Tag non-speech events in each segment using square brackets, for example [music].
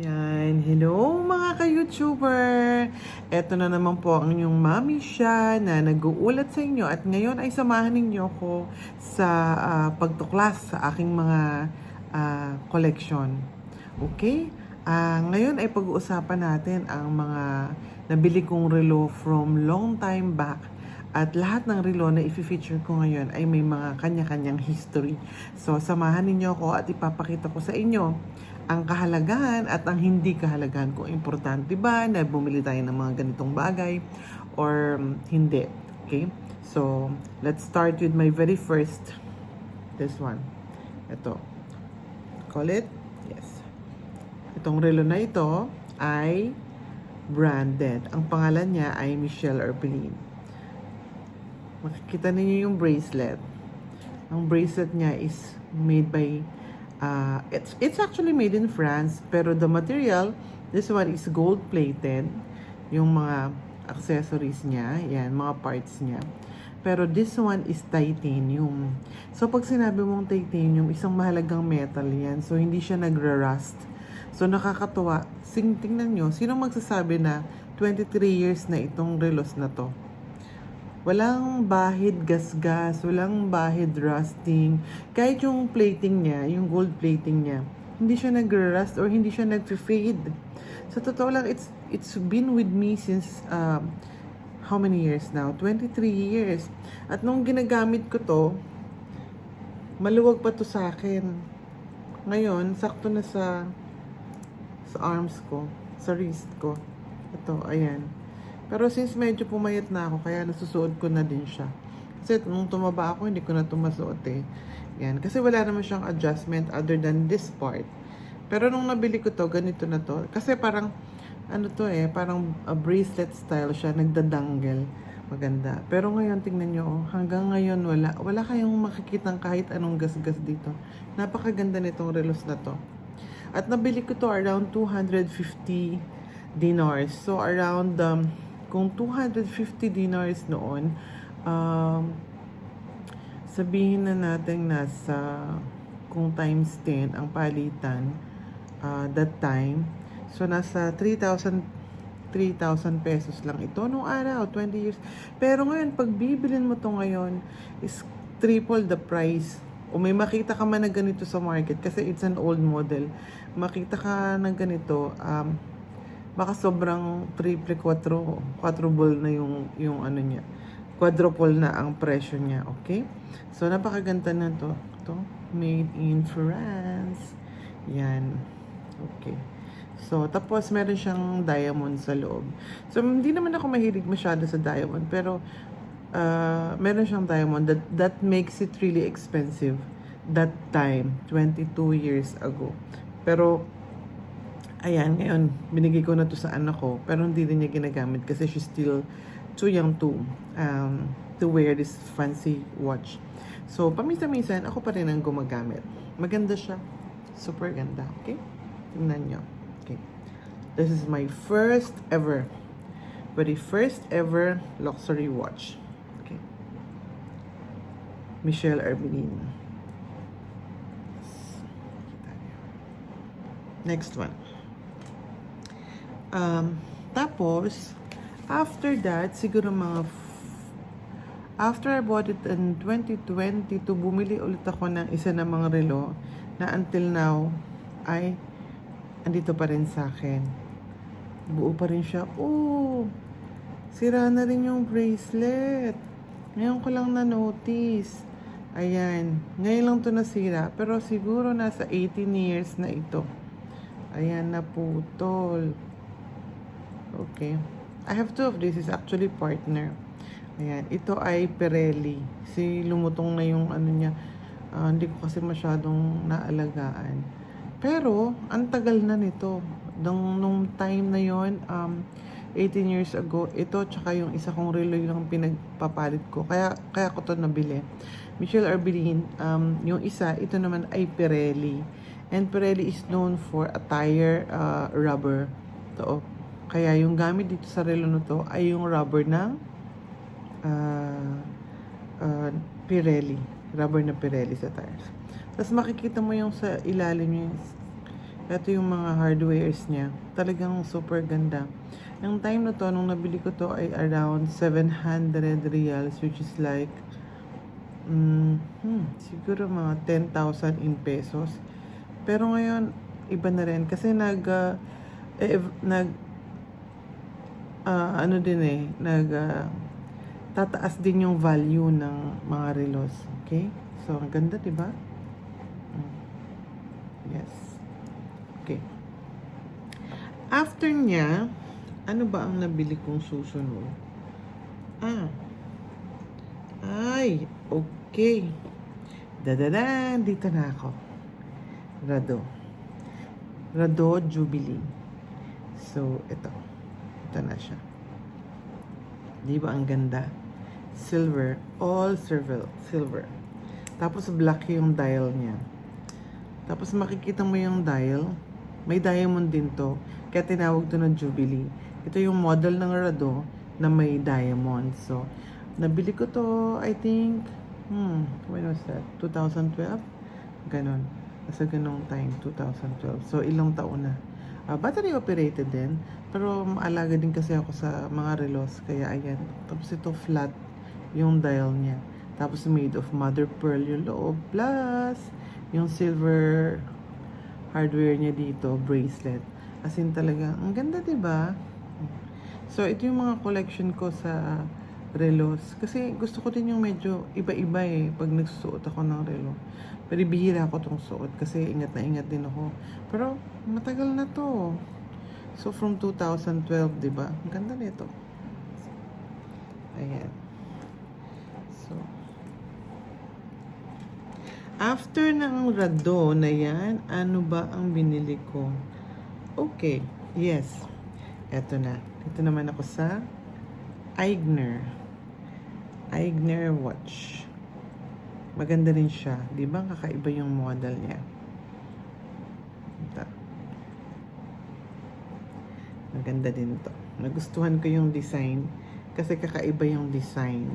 Yan, hello mga ka-YouTuber! Ito na naman po ang inyong mami siya na nag-uulat sa inyo at ngayon ay samahan ninyo ko sa ah, pagtuklas sa aking mga ah, collection. Okay? Ah, ngayon ay pag-uusapan natin ang mga nabili kong relo from long time back at lahat ng relo na i-feature ko ngayon ay may mga kanya-kanyang history. So, samahan ninyo ako at ipapakita ko sa inyo ang kahalagahan at ang hindi kahalagahan kung importante ba na bumili tayo ng mga ganitong bagay or hindi. Okay? So, let's start with my very first. This one. Ito. Call it? Yes. Itong relo na ito ay branded. Ang pangalan niya ay Michelle Herbelin. Makikita ninyo yung bracelet. Ang bracelet niya is made by uh, it's it's actually made in France pero the material this one is gold plated. Yung mga accessories niya yan mga parts niya. Pero this one is titanium. So pag sinabi mong titanium isang mahalagang metal yan. So hindi siya nagra-rust. So nakakatuwa. Sing tingnan nyo sino magsasabi na 23 years na itong relos na to Walang bahid gasgas, walang bahid rusting. Kahit yung plating niya, yung gold plating niya, hindi siya nag-rust or hindi siya nag-fade. Sa totoo lang, it's, it's been with me since um, how many years now? 23 years. At nung ginagamit ko to, maluwag pa to sa akin. Ngayon, sakto na sa sa arms ko, sa wrist ko. Ito, ayan. Pero since medyo pumayat na ako, kaya nasusuot ko na din siya. Kasi nung tumaba ako, hindi ko na tumasuot eh. Yan. Kasi wala naman siyang adjustment other than this part. Pero nung nabili ko to, ganito na to. Kasi parang, ano to eh, parang a bracelet style siya, nagdadangle. Maganda. Pero ngayon, tingnan nyo, oh, hanggang ngayon wala. Wala kayong makikitang kahit anong gasgas dito. Napakaganda nitong relos na to. At nabili ko to around 250 dinars. So around um, kung 250 dinars noon, um, sabihin na natin nasa kung times 10 ang palitan uh, that time. So nasa 3,000 3,000 pesos lang ito nung araw, 20 years. Pero ngayon, pag bibilin mo to ngayon, is triple the price. O may makita ka man na ganito sa market kasi it's an old model. Makita ka ng ganito, um, baka sobrang triple, quattro, quadruple na yung, yung ano niya. Quadruple na ang presyo niya, okay? So, napakaganda na to. To, made in France. Yan. Okay. So, tapos meron siyang diamond sa loob. So, hindi naman ako mahilig masyado sa diamond, pero uh, meron siyang diamond that, that makes it really expensive that time, 22 years ago. Pero, ayan, ngayon, binigay ko na to sa anak ko, pero hindi din niya ginagamit kasi she's still too young to, um, to wear this fancy watch. So, paminsan-minsan, ako pa rin ang gumagamit. Maganda siya. Super ganda. Okay? Tingnan nyo. Okay. This is my first ever, very first ever luxury watch. Okay. Michelle Herbelin. Next one. Um, tapos, after that, siguro mga after I bought it in 2022, bumili ulit ako ng isa ng mga relo na until now ay andito pa rin sa akin. Buo pa rin siya. Oh, sira na rin yung bracelet. Ngayon ko lang na-notice. Ayan. Ngayon lang to nasira. Pero siguro nasa 18 years na ito. Ayan, naputol. Okay. I have two of this. is actually partner. Ayan. Ito ay Pirelli. Si lumutong na yung ano niya. Ah, hindi ko kasi masyadong naalagaan. Pero, ang tagal na nito. Nung, nung time na yon um, 18 years ago, ito tsaka yung isa kong relo yung pinagpapalit ko. Kaya, kaya ko to nabili. Michelle Herbelin, um, yung isa, ito naman ay Pirelli. And Pirelli is known for a tire uh, rubber. To, kaya yung gamit dito sa relo na to ay yung rubber ng uh, uh, Pirelli. Rubber na Pirelli sa tires. Tapos makikita mo yung sa ilalim yung Ito yung mga hardwares niya. Talagang super ganda. Yung time na to, nung nabili ko to ay around 700 reals, which is like, mm, hmm, siguro mga 10,000 in pesos. Pero ngayon, iba na rin. Kasi nag, ah, eh, nag, ah, ano din eh, nag, ah, tataas din yung value ng mga relos. Okay? So, ang ganda, di ba? Mm. Yes. Okay. After niya, ano ba ang nabili kong susunod? Ah. Ay, okay. Dadadan, dito na ako. Rado. Rado Jubilee. So, ito. Ito na siya. Di ba ang ganda? Silver. All silver. Silver. Tapos black yung dial niya. Tapos makikita mo yung dial. May diamond din to. Kaya tinawag to na Jubilee. Ito yung model ng Rado na may diamond. So, nabili ko to, I think, hmm, when was that? 2012? Ganon. Nasa ganong time, 2012. So, ilang taon na. Ah, battery operated din. Pero maalaga din kasi ako sa mga relos. Kaya ayan. Tapos ito flat yung dial niya. Tapos made of mother pearl yung loob. Plus, yung silver hardware niya dito, bracelet. As in talaga, ang ganda ba? So, ito yung mga collection ko sa relos. Kasi gusto ko din yung medyo iba-iba eh pag nagsusuot ako ng relo. Pero bihira ako tong suot kasi ingat na ingat din ako. Pero matagal na to. So, from 2012, di ba? Ang ganda nito. Ayan. So, after ng rado na yan, ano ba ang binili ko? Okay. Yes. Eto na. Dito naman ako sa Eigner. Eigner watch. Maganda rin siya. Di ba? Kakaiba yung model niya. Ito. Maganda din to. Nagustuhan ko yung design kasi kakaiba yung design.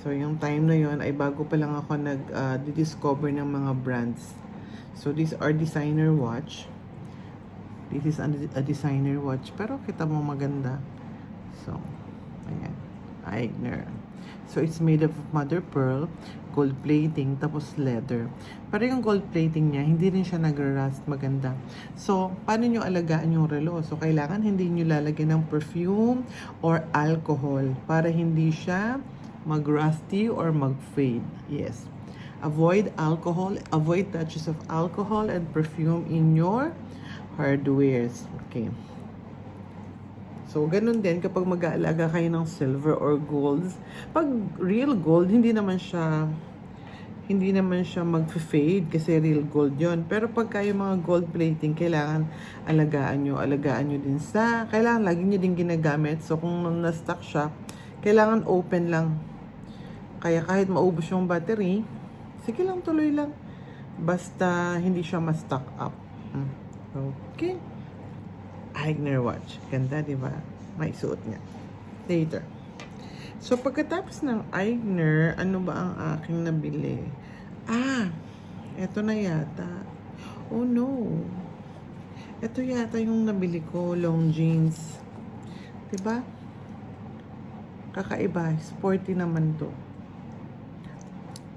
So, yung time na yon ay bago pa lang ako nag-discover ng mga brands. So, these are designer watch. This is a, a designer watch. Pero kita mo maganda. So, ayan. Eigner. So, it's made of mother pearl, gold plating, tapos leather. Pero yung gold plating niya, hindi rin siya nag-rust. Maganda. So, paano nyo alagaan yung relo? So, kailangan hindi nyo lalagyan ng perfume or alcohol para hindi siya mag-rusty or mag-fade. Yes. Avoid alcohol, avoid touches of alcohol and perfume in your hardwares. Okay. So, ganun din kapag mag-aalaga kayo ng silver or golds. Pag real gold, hindi naman siya hindi naman siya mag-fade kasi real gold yon Pero pag kayo mga gold plating, kailangan alagaan nyo. Alagaan nyo din sa, kailangan lagi nyo din ginagamit. So, kung na-stock siya, kailangan open lang. Kaya kahit maubos yung battery, sige lang, tuloy lang. Basta hindi siya ma-stock up. Hmm. Okay. Eigner watch. Ganda, di ba? May suot niya. Later. So, pagkatapos ng Eigner, ano ba ang aking nabili? Ah, eto na yata. Oh no. Ito yata yung nabili ko, long jeans. 'Di ba? Kakaiba, sporty naman to.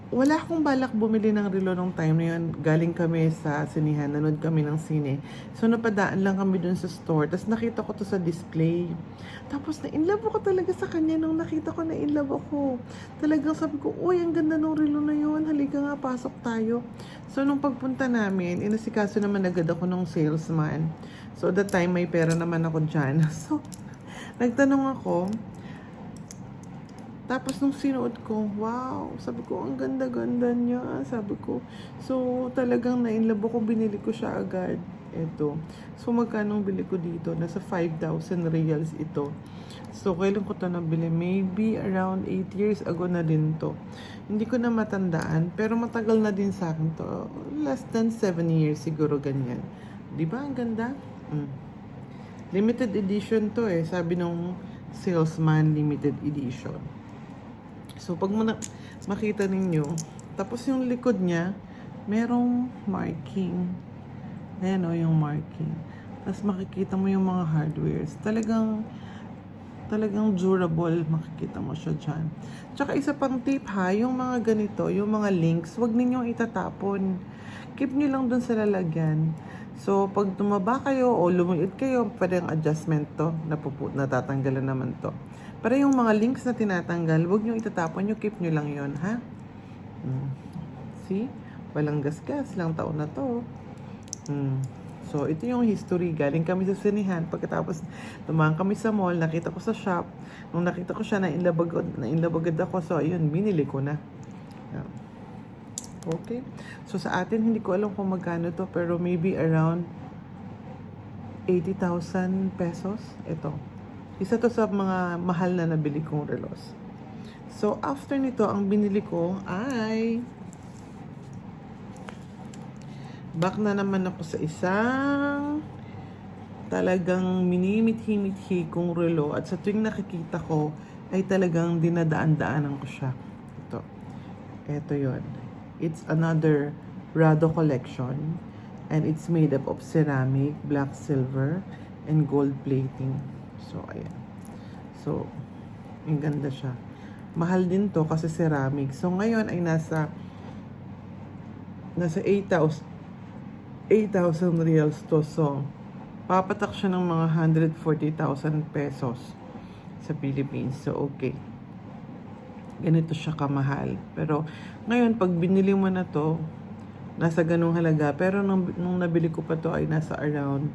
Wala akong balak bumili ng relo nung time na yun. Galing kami sa sinihan, nanood kami ng sine. So napadaan lang kami dun sa store. Tapos nakita ko to sa display. Tapos na in love ako talaga sa kanya nung nakita ko na in love ako. Talagang sabi ko, uy, ang ganda ng relo na yun. Halika nga, pasok tayo. So nung pagpunta namin, inasikaso naman agad ako ng salesman. So that time may pera naman ako dyan. [laughs] So nagtanong ako, tapos nung sinuot ko, wow, sabi ko, ang ganda-ganda niya, sabi ko. So, talagang na-inlove ako, binili ko siya agad. Ito. So, magkano bili ko dito? Nasa 5,000 reals ito. So, kailan ko ito nabili? Maybe around 8 years ago na din to. Hindi ko na matandaan, pero matagal na din sa akin to. Less than 7 years siguro ganyan. Di ba? Ang ganda? Mm. Limited edition to eh. Sabi nung salesman, limited edition. So, pag mana- makita ninyo, tapos yung likod niya, merong marking. Ayan o, yung marking. Tapos makikita mo yung mga hardwares. Talagang, talagang durable. Makikita mo siya dyan. Tsaka isa pang tip ha, yung mga ganito, yung mga links, wag ninyong itatapon. Keep nyo lang dun sa lalagyan. So, pag tumaba kayo o lumiit kayo, pwede ang adjustment to. Napupu- natatanggalan naman to. Pero yung mga links na tinatanggal, wag nyo itatapon nyo, keep nyo lang yon ha? Mm. See? Walang gasgas, lang taon na to. Mm. So, ito yung history. Galing kami sa sinihan. Pagkatapos, tumaan kami sa mall. Nakita ko sa shop. Nung nakita ko siya, na-inlabag, na-inlabagad ako. So, ayun, binili ko na. Yeah. Okay. So, sa atin, hindi ko alam kung magkano to. Pero maybe around 80,000 pesos. Ito. Isa to sa mga mahal na nabili kong relos. So, after nito, ang binili ko ay back na naman ako sa isang talagang minimithi-mithi kong relo at sa tuwing nakikita ko ay talagang dinadaan-daanan ko siya. Ito. Ito yon. It's another Rado collection and it's made up of ceramic, black silver, and gold plating. So, ayan. So, ang ganda siya. Mahal din to kasi ceramic. So, ngayon ay nasa nasa 8,000 8,000 reals to. So, papatak siya ng mga 140,000 pesos sa Philippines. So, okay. Ganito siya kamahal. Pero, ngayon, pag binili mo na to, nasa ganung halaga. Pero, nung, nung nabili ko pa to ay nasa around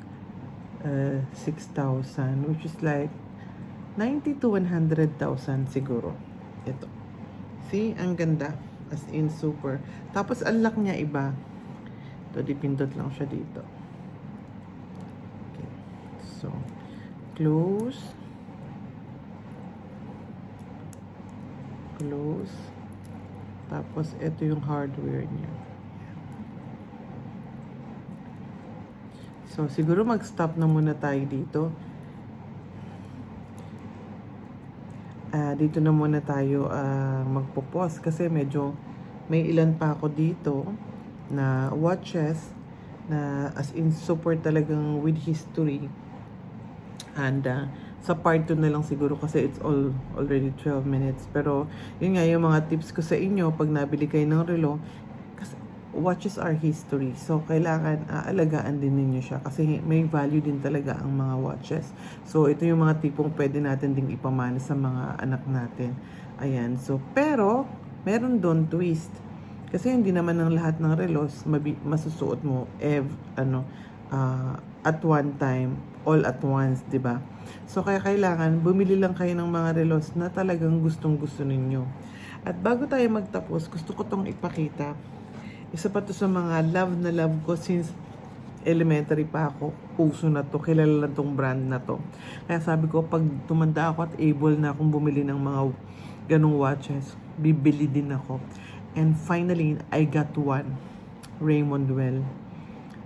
uh, 6,000. Which is like 90 to 100,000 siguro. Ito. See? Ang ganda. As in, super. Tapos, ang lock niya iba. Ito, dipindot lang siya dito. Okay. So, close. Close. Tapos, ito yung hardware niya. So, siguro mag-stop na muna tayo dito. Ah, dito na muna tayo ah, magpo-pause kasi medyo may ilan pa ako dito na watches na as in super talagang with history. And uh, sa part 2 na lang siguro kasi it's all already 12 minutes. Pero yun nga yung mga tips ko sa inyo pag nabili kayo ng relo watches are history. So kailangan aalagaan din ninyo siya kasi may value din talaga ang mga watches. So ito yung mga tipong pwede natin ding ipamana sa mga anak natin. Ayan. So pero meron doon twist. Kasi hindi naman ng lahat ng relos masusuot mo ev ano ah, at one time, all at once, 'di ba? So kaya kailangan bumili lang kayo ng mga relos na talagang gustong-gusto ninyo. At bago tayo magtapos, gusto ko tong ipakita. Isa pa to sa mga love na love ko since elementary pa ako, puso na to, kilala lang tong brand na to. Kaya sabi ko, pag tumanda ako at able na akong bumili ng mga ganong watches, bibili din ako. And finally, I got one. Raymond Well.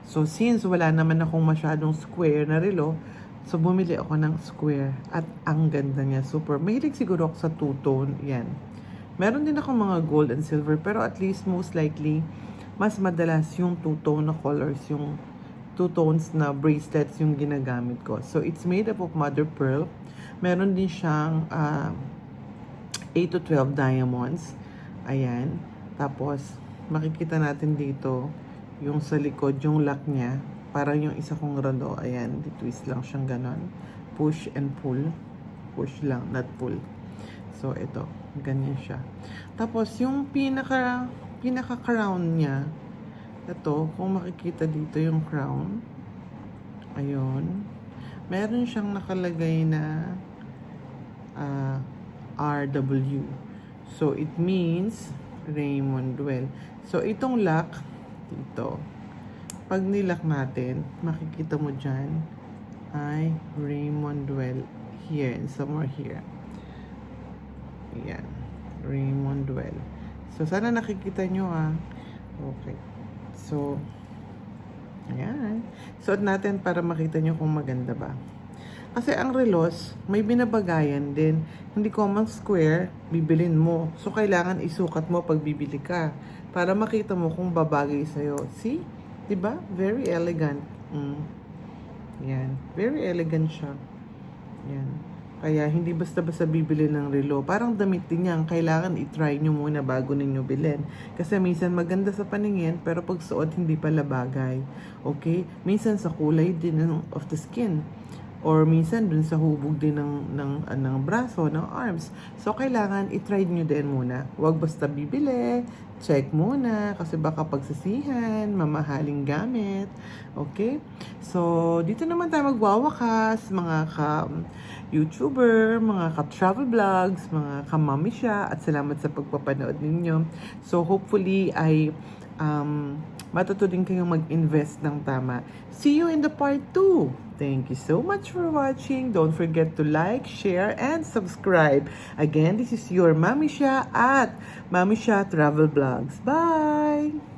So, since wala naman akong masyadong square na relo, so bumili ako ng square. At ang ganda niya. Super. Mahilig siguro ako sa two-tone. Yan. Meron din ako mga gold and silver. Pero at least, most likely, mas madalas yung two-tone na colors. Yung two tones na bracelets yung ginagamit ko. So, it's made up of mother pearl. Meron din siyang ah, 8 to 12 diamonds. Ayan. Tapos, makikita natin dito yung sa likod, yung lock niya. Parang yung isa kong rado. Ayan, twist lang siyang ganon. Push and pull. Push lang, not pull. So, ito. Ganyan siya. Tapos, yung pinaka, pinaka crown niya, ito, kung makikita dito yung crown, ayun, meron siyang nakalagay na ah, RW. So, it means Raymond Well. So, itong lock, dito, pag nilock natin, makikita mo dyan, ay Raymond Well here and somewhere here. Ayan. Raymond Well. So, sana nakikita nyo ah. Okay. So, ayan. Suot natin para makita nyo kung maganda ba. Kasi ang relos, may binabagayan din. Hindi common square, bibilin mo. So, kailangan isukat mo pag bibili ka. Para makita mo kung babagay sa'yo. See? 'Di ba? Very elegant. Mm. Yan. Very elegant siya. Yan. Kaya hindi basta-basta bibili ng relo. Parang damit din yan. Kailangan i-try nyo muna bago ninyo bilhin. Kasi minsan maganda sa paningin, pero pag suot hindi pala bagay. Okay? Minsan sa kulay din ng, of the skin. Or minsan dun sa hubog din ng, ng, ah, ng braso, ng arms. So, kailangan i-try nyo din muna. Huwag basta bibili. Check muna. Kasi baka pagsisihan, mamahaling gamit. Okay? So, dito naman tayo magwawakas, mga ka YouTuber, mga ka-travel vlogs, mga ka-mommy siya, at salamat sa pagpapanood ninyo. So, hopefully, ay um, matuto din kayong mag-invest ng tama. See you in the part 2. Thank you so much for watching. Don't forget to like, share, and subscribe. Again, this is your Mami Sha at Mami Sha Travel Vlogs. Bye!